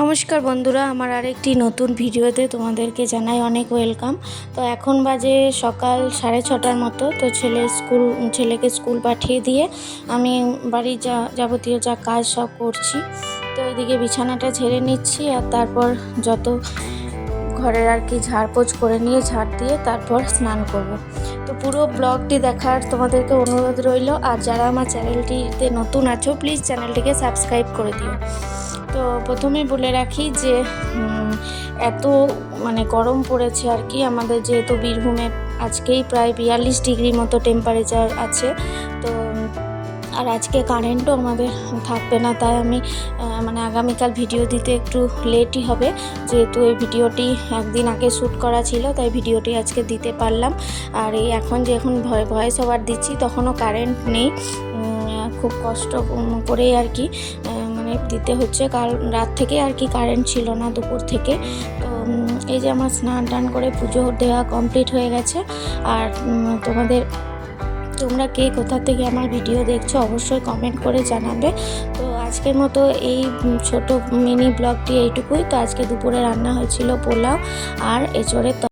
নমস্কার বন্ধুরা, আমার আরেকটি নতুন ভিডিওতে তোমাদেরকে জানাই অনেক ওয়েলকাম। তো এখন বাজে সকাল সাড়ে ছটার মতো, তো ছেলে স্কুল, ছেলেকে স্কুল পাঠিয়ে দিয়ে আমি বাড়ির যা, যাবতীয় যা কাজ সব করছি। তো এদিকে বিছানাটা ছেড়ে নিচ্ছি আর তারপর যত ঘরের আর কি ঝাড়পোছ করে নিয়ে ঝাড় দিয়ে তারপর স্নান করব। তো পুরো ব্লগটি দেখার তোমাদেরকে অনুরোধ রইল, আর যারা আমার চ্যানেলটিতে নতুন আছো, প্লিজ চ্যানেলটিকে সাবস্ক্রাইব করে দিও। তো প্রথমে বলে রাখি যে এত মানে গরম পড়েছে আর কি। আমাদের যেহেতু বীরভূমে আজকেই প্রায় বিয়াল্লিশ ডিগ্রি মতো টেম্পারেচার আছে। তো, আর আজকে কারেন্টও আমাদের থাকবে না, তাই আমি মানে আগামীকাল ভিডিও দিতে একটু লেটই হবে। যেহেতু এই ভিডিওটি একদিন আগে শ্যুট করা ছিল, তাই ভিডিওটি আজকে দিতে পারলাম। আর এই এখন যে এখন ভয়েস ওভার দিচ্ছি, তখনও কারেন্ট নেই। খুব কষ্ট করেই আর কি আহ, মানে দিতে হচ্ছে। কাল রাত থেকে আর কি কারেন্ট ছিল না দুপুর থেকে। তো এই যে আমার স্নান টান করে পুজো দেওয়া কমপ্লিট হয়ে গেছে। আর তোমাদের তোমরা কে কোথা থেকে আমার ভিডিও দেখছ অবশ্যই কমেন্ট করে জানাবে। তো আজকের মতো এই ছোট মিনি ব্লগটি এইটুকুই। তো আজকে দুপুরে রান্না হয়েছিল পোলাও আর এঁচড়ের।